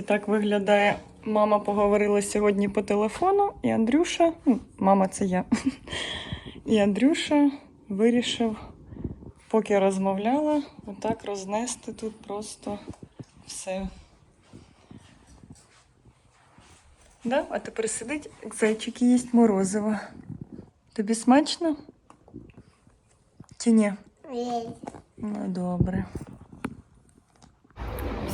Це так виглядає. Мама поговорила сьогодні по телефону, і Андрюша, ну, мама це я. І Андрюша вирішив, поки розмовляла, отак рознести тут просто все. Да? А тепер сидить зайчик і їсть морозиво. Тобі смачно? Чи ні? ні? Ну, добре.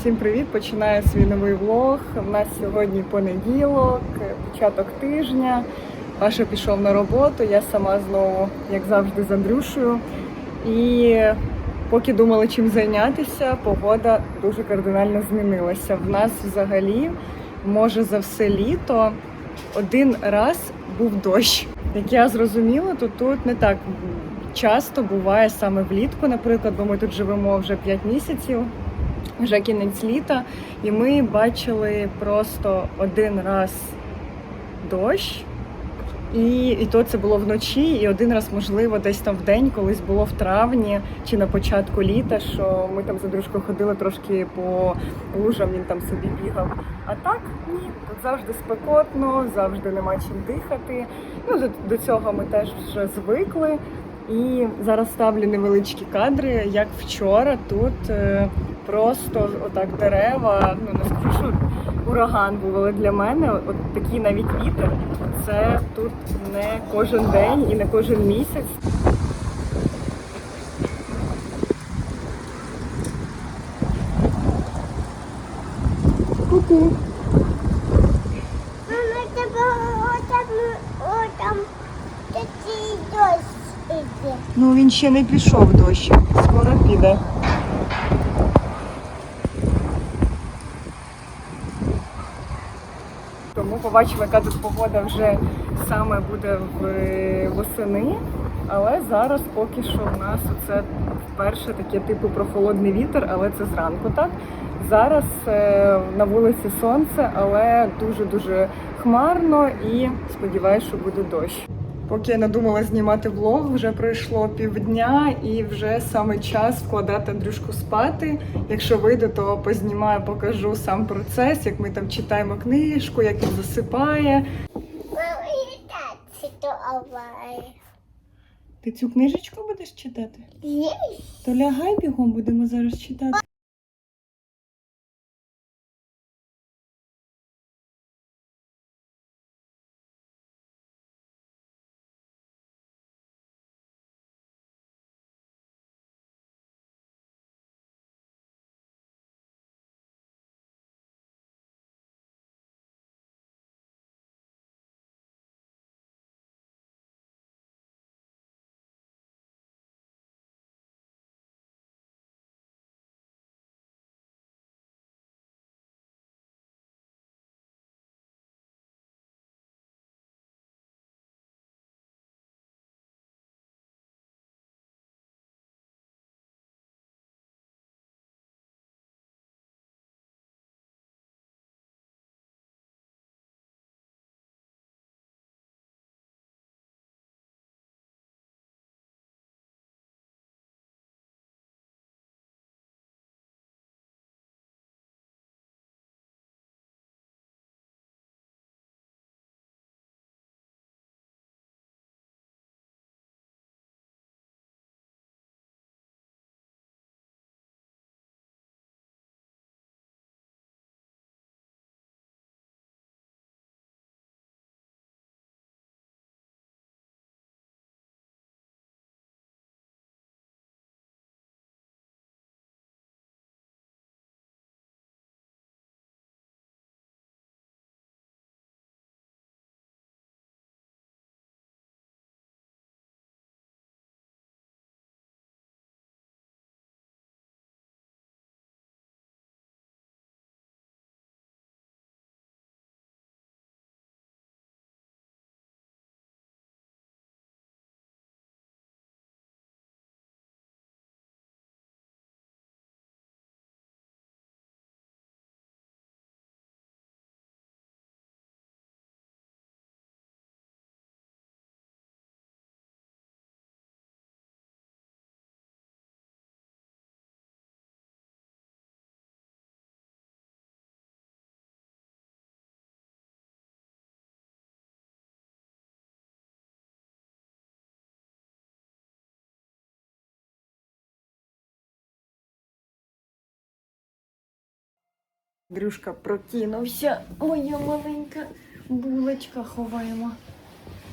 Всім привіт! Починаю свій новий влог. У нас сьогодні понеділок, початок тижня. Паша пішов на роботу, я сама знову, як завжди, з Андрюшею. І поки думали, чим зайнятися, погода дуже кардинально змінилася. В нас взагалі, може, за все літо один раз був дощ. Як я зрозуміла, то тут не так часто буває саме влітку, наприклад, бо ми тут живемо вже 5 місяців вже кінець літа, і ми бачили просто один раз дощ. І, і то це було вночі, і один раз, можливо, десь там в день, колись було в травні чи на початку літа, що ми там за дружкою ходили трошки по лужам, він там собі бігав. А так ні, тут завжди спекотно, завжди нема чим дихати. Ну до, до цього ми теж вже звикли. І зараз ставлю невеличкі кадри, як вчора тут е, просто отак дерева. Ну не скажу, що ураган був, але для мене от такий навіть вітер. Це тут не кожен день і не кожен місяць. Ку-ку. Ну він ще не пішов дощ. Скоро піде. Тому побачимо, яка тут погода вже саме буде в восени. Але зараз поки що в нас це вперше таке типу прохолодний вітер, але це зранку так. Зараз е, на вулиці сонце, але дуже-дуже хмарно і сподіваюся, що буде дощ. Поки я надумала знімати влог, вже пройшло півдня і вже саме час вкладати Андрюшку спати. Якщо вийде, то познімаю, покажу сам процес, як ми там читаємо книжку, як він засипає. Ти цю книжечку будеш читати? Є? То лягай бігом, будемо зараз читати. Дрюшка прокинувся. Моя маленька булочка ховаємо.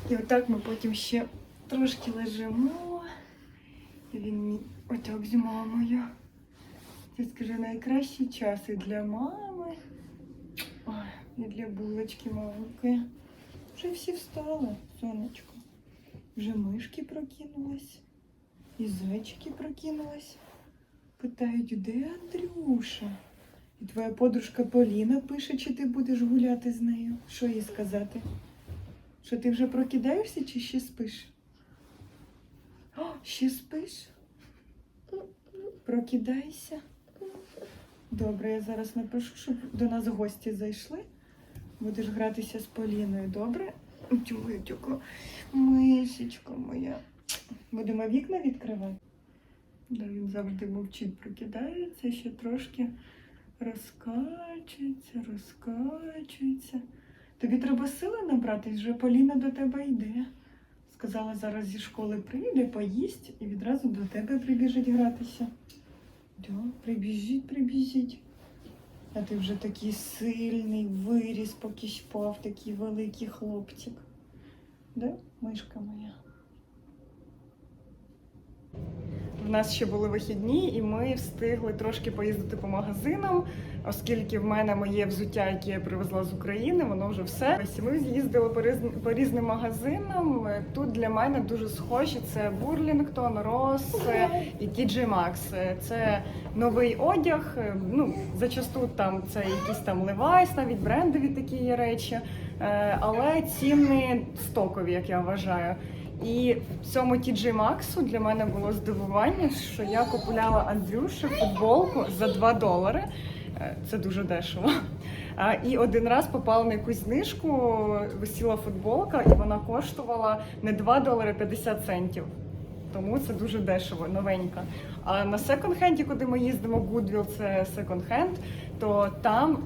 І отак ми потім ще трошки лежимо. Він мій отак з мамою. Це скажи найкращий час і для мами, і для булочки маленької. Вже всі встали, сонечко. Вже мишки прокинулись, і зайчики прокинулись. Питають, де Андрюша? І твоя подружка Поліна пише, чи ти будеш гуляти з нею. Що їй сказати? Що ти вже прокидаєшся чи ще спиш? О, ще спиш? Прокидайся. Добре, я зараз напишу, щоб до нас гості зайшли. Будеш гратися з Поліною, добре? Тюмитюко, мишечка моя. Будемо вікна відкривати. Да, він завжди мовчить, прокидається, ще трошки розкачується, розкачується. Тобі треба сили набратись, вже Поліна до тебе йде. Сказала, зараз зі школи прийде, поїсть і відразу до тебе прибіжить гратися. Да, прибіжить, прибіжить. А ти вже такий сильний, виріс, поки спав, такий великий хлопчик. Да, мишка моя? В нас ще були вихідні, і ми встигли трошки поїздити по магазинам, оскільки в мене моє взуття, яке я привезла з України, воно вже все. Ось ми з'їздили по різн- по різним магазинам. Тут для мене дуже схожі: це Бурлінгтон, Рос е, і TJ. Е, Це новий одяг. е, Ну зачасту там це якісь там Levi's, навіть брендові такі є речі, Е, але ціни стокові, як я вважаю. І в цьому TJ Maxx для мене було здивування, що я купувала Андрюші футболку за 2 долари. Е, Це дуже дешево. І один раз попала на якусь знижку, висіла футболка, і вона коштувала не 2 долари 50 центів. Тому це дуже дешево, новенька. А на секонд-хенді, куди ми їздимо, Goodwill, це секонд-хенд, то там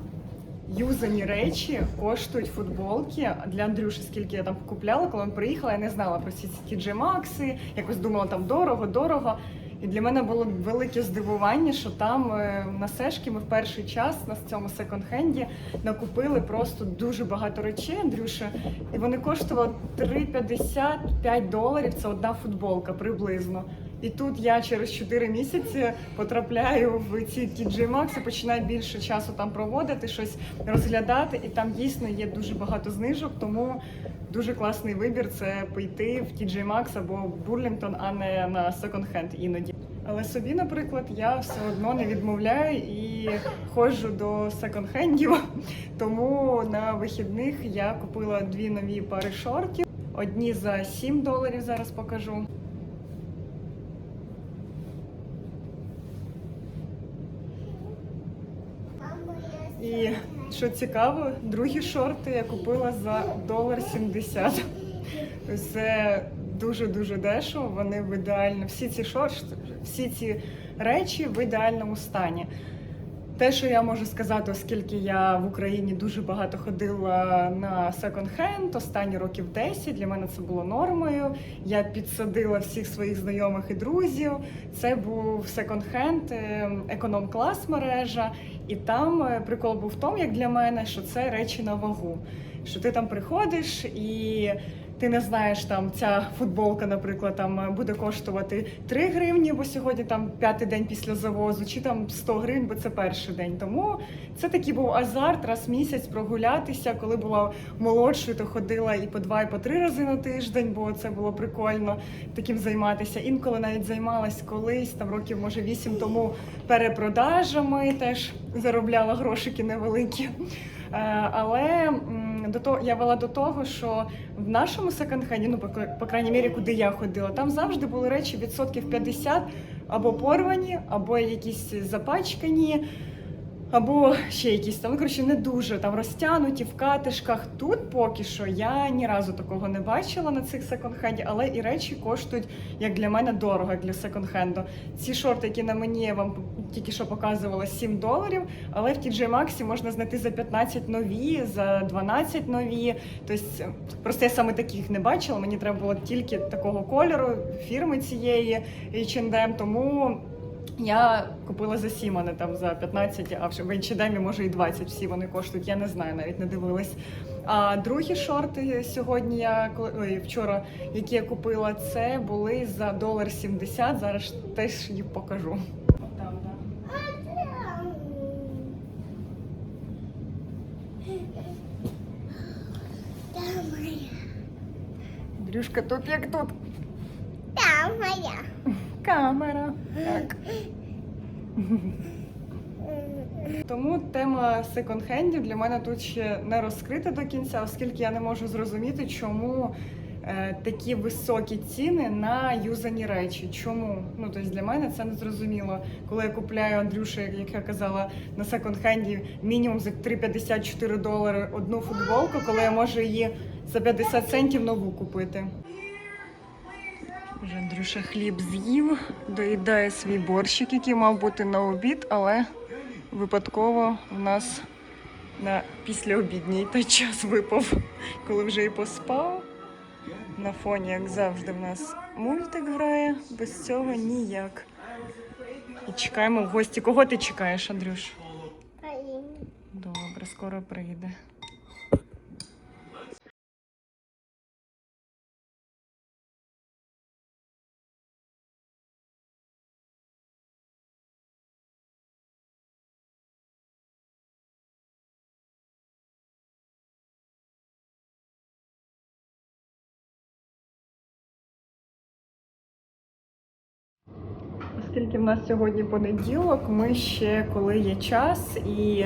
юзані речі коштують футболки для Андрюші, скільки я там купляла, коли він приїхала, я не знала про ці TJ Maxx, якось думала там дорого, дорого. І для мене було велике здивування, що там е, на Сешки ми в перший час на цьому секонд-хенді накупили просто дуже багато речей Андрюші. І вони коштували 3,55 доларів. Це одна футболка приблизно. І тут я через 4 місяці потрапляю в ці TJ Maxx і починаю більше часу там проводити, щось розглядати. І там дійсно є дуже багато знижок, тому дуже класний вибір це пойти в TJ Maxx або Бурлінгтон, а не на секонд-хенд іноді. Але собі, наприклад, я все одно не відмовляю і ходжу до секонд-хендів. Тому на вихідних я купила дві нові пари шортів. Одні за 7 доларів зараз покажу. І що цікаво, другі шорти я купила за долар 70. Це дуже-дуже дешево. Вони в ідеально, всі ці шорти, всі ці речі в ідеальному стані. Те, що я можу сказати, оскільки я в Україні дуже багато ходила на секонд-хенд, останні років 10, для мене це було нормою. Я підсадила всіх своїх знайомих і друзів. Це був секонд-хенд, економ-клас мережа, і там е, прикол був в тому, як для мене, що це речі на вагу. Що ти там приходиш і ти не знаєш, там ця футболка, наприклад, там буде коштувати 3 гривні, бо сьогодні там п'ятий день після завозу, чи там 100 гривень, бо це перший день. Тому це такий був азарт раз місяць прогулятися. Коли була молодшою, то ходила і по два, і по три рази на тиждень, бо це було прикольно таким займатися. Інколи навіть займалась колись, там років, може, вісім тому перепродажами теж заробляла грошики невеликі. Е, Але до того я вела до того, що в нашому секонд-хенді, ну по, крайній мірі, куди я ходила, там завжди були речі відсотків 50 або порвані, або якісь запачкані. Або ще якісь там, ну, коротше, не дуже там розтянуті в катишках. Тут поки що я ні разу такого не бачила на цих секонд-хенді, але і речі коштують, як для мене, дорого як для секонд-хенду. Ці шорти, які на мені я вам тільки що показувала 7 доларів, але в TJ Maxx можна знайти за 15 нові, за 12 нові. Тобто, просто я саме таких не бачила. Мені треба було тільки такого кольору, фірми цієї H&M, тому Я купила за 7, а не там за 15, а вже в H&M може і 20 всі вони коштують. Я не знаю, навіть не дивилась. А другі шорти сьогодні я коли ой, вчора, які я купила, це були за долар 70. Зараз теж їх покажу. Да. Там. Дрюшка, тут як тут. Там моя. Камера. Так. Тому тема секонд-хендів для мене тут ще не розкрита до кінця, оскільки я не можу зрозуміти, чому е, такі високі ціни на юзані речі. Чому? Ну тобто для мене це не зрозуміло. Коли я купляю Андрюша, як я казала, на секонд-хенді мінімум за 3,54 долари одну футболку, коли я можу її за 50 центів нову купити. Вже Андрюша хліб з'їв, доїдає свій борщик, який мав бути на обід, але випадково в нас на післяобідній той час випав, коли вже і поспав. На фоні, як завжди, в нас мультик грає, без цього ніяк. І чекаємо в гості. Кого ти чекаєш, Андрюш? Добре, скоро прийде. Оскільки в нас сьогодні понеділок, ми ще коли є час і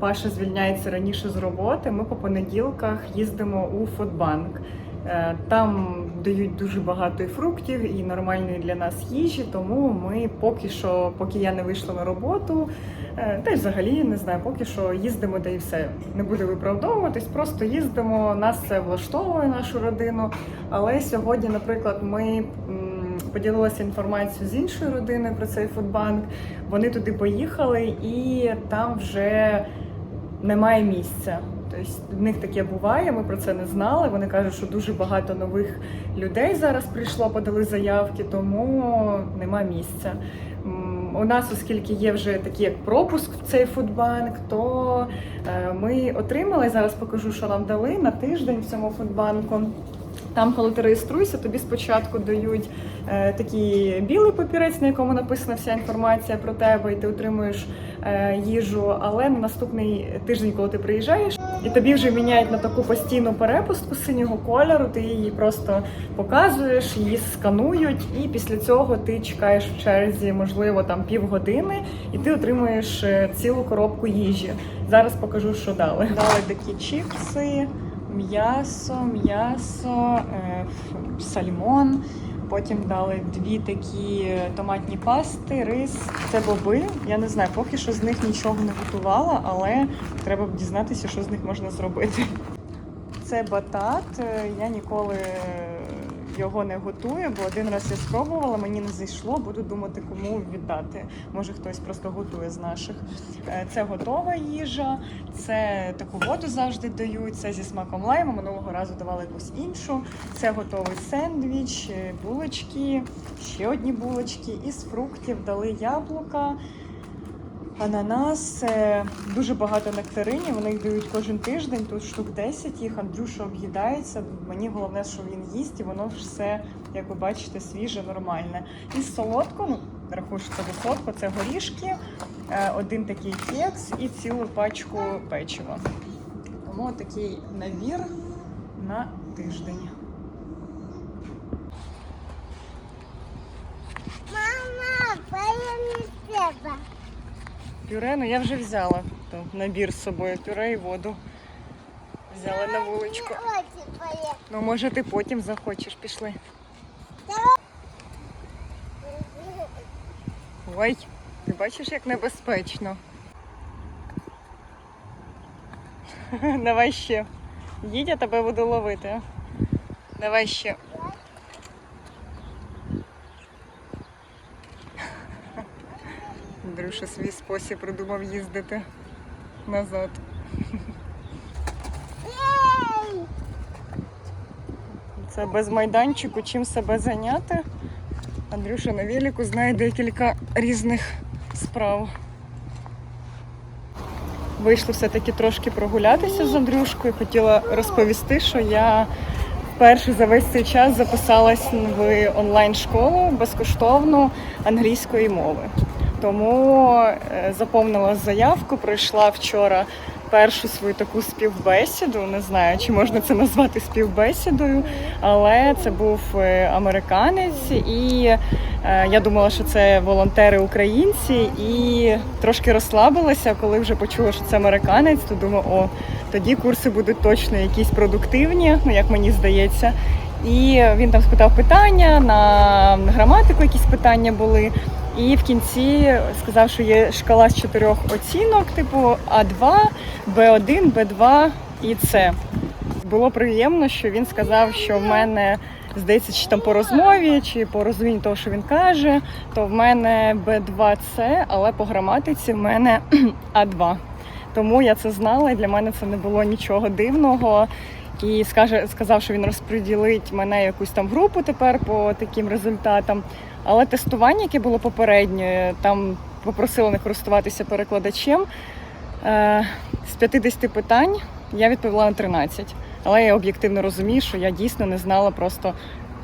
Паша звільняється раніше з роботи, ми по понеділках їздимо у Фудбанк. Е, Там дають дуже багато і фруктів і нормальної для нас їжі, тому ми поки що, поки я не вийшла на роботу, е, та й взагалі не знаю, поки що їздимо де і все. Не буду виправдовуватись, просто їздимо. Нас це влаштовує нашу родину. Але сьогодні, наприклад, ми м, поділилися інформацією з іншою родиною про цей фудбанк. Вони туди поїхали, і там вже немає місця. Тобто в них таке буває, ми про це не знали. Вони кажуть, що дуже багато нових людей зараз прийшло, подали заявки, тому нема місця. У нас, оскільки є вже такий як пропуск в цей фудбанк, то е, ми отримали. Зараз покажу, що нам дали на тиждень в цьому фудбанку. Там, коли ти реєструєшся, тобі спочатку дають е, такий білий папірець, на якому написана вся інформація про тебе, і ти отримуєш е, їжу. Але на наступний тиждень, коли ти приїжджаєш, і тобі вже міняють на таку постійну перепустку синього кольору, ти її просто показуєш, її сканують, і після цього ти чекаєш в черзі, можливо, там півгодини, і ти отримуєш е, цілу коробку їжі. Зараз покажу, що дали. Дали такі чіпси, м'ясо, м'ясо, е, сальмон. Потім дали дві такі томатні пасти, рис. Це боби. Я не знаю, поки що з них нічого не готувала, але треба дізнатися, що з них можна зробити. Це батат. Е, Я ніколи його не готую, бо один раз я спробувала, мені не зайшло. Буду думати, кому віддати. Може, хтось просто готує з наших. Е, Це готова їжа, це таку воду завжди дають. Це зі смаком лайму. Минулого разу давали якусь іншу. Це готовий сендвіч, е, булочки, ще одні булочки. Із фруктів дали яблука. Ананас, е, дуже багато нектаринів, вони їх дають кожен тиждень, тут штук 10 їх, Андрюша об'їдається. Мені головне, що він їсть, і воно все, як ви бачите, свіже, нормальне. І солодко, ну, рахую, що це солодко, це горішки, е, один такий кекс і цілу пачку печива. Тому такий набір на тиждень. Мама, полин не. Пюре, ну я вже взяла то, набір з собою, пюре і воду. Взяла на вуличку. Ну, може, ти потім захочеш, пішли. Ой, ти бачиш, як небезпечно. Давай ще. Їдь, я тебе буду ловити. Давай ще. Андрюша свій спосіб придумав їздити назад. Це без майданчику, чим себе зайняти. Андрюша на велику знає декілька різних справ. Вийшли все-таки трошки прогулятися з Андрюшкою. Хотіла розповісти, що я вперше за весь цей час записалась в онлайн-школу безкоштовну англійської мови. Тому е, заповнила заявку, пройшла вчора першу свою таку співбесіду. Не знаю, чи можна це назвати співбесідою, але це був е, американець, і е, я думала, що це волонтери українці, і трошки розслабилася, коли вже почула, що це американець, то думаю, о, тоді курси будуть точно якісь продуктивні, ну як мені здається. І він там спитав питання на граматику, якісь питання були. І в кінці сказав, що є шкала з чотирьох оцінок, типу А2, Б1, Б2 і С. Було приємно, що він сказав, що в мене здається, чи там по розмові, чи по розумінню того, що він каже, то в мене Б2 С, але по граматиці в мене А2. Тому я це знала, і для мене це не було нічого дивного. І скаже, сказав, що він розподілить мене якусь там групу тепер по таким результатам. Але тестування, яке було попереднє, там попросили не користуватися перекладачем. Е, З 50 питань я відповіла на 13. Але я об'єктивно розумію, що я дійсно не знала просто,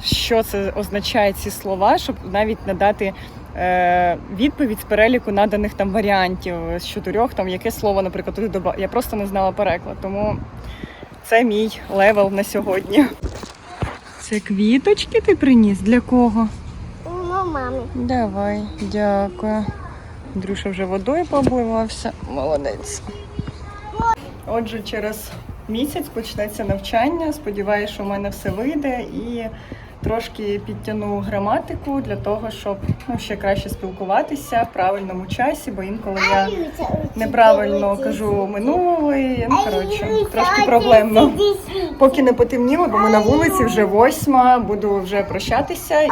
що це означає ці слова, щоб навіть надати е, відповідь з переліку наданих там варіантів з чотирьох, там яке слово, наприклад, туди доба. Я просто не знала переклад. Тому це мій левел на сьогодні. Це квіточки ти приніс? Для кого? Мамі. Давай, дякую. Андрюша вже водою пообливався. Молодець. Отже, через місяць почнеться навчання. Сподіваюся, що в мене все вийде і трошки підтягну граматику для того, щоб ну, ще краще спілкуватися в правильному часі, бо інколи я неправильно кажу минулий. Ну, коротше, трошки проблемно. Поки не потемніло, бо ми на вулиці вже восьма, буду вже прощатися і.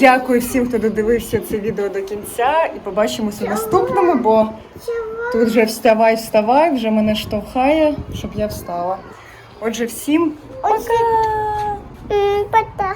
Дякую всім, хто додивився це відео до кінця, і побачимося в наступному, бо тут вже вставай, вставай, вже мене штовхає, щоб я встала. Отже, всім пока! Пока.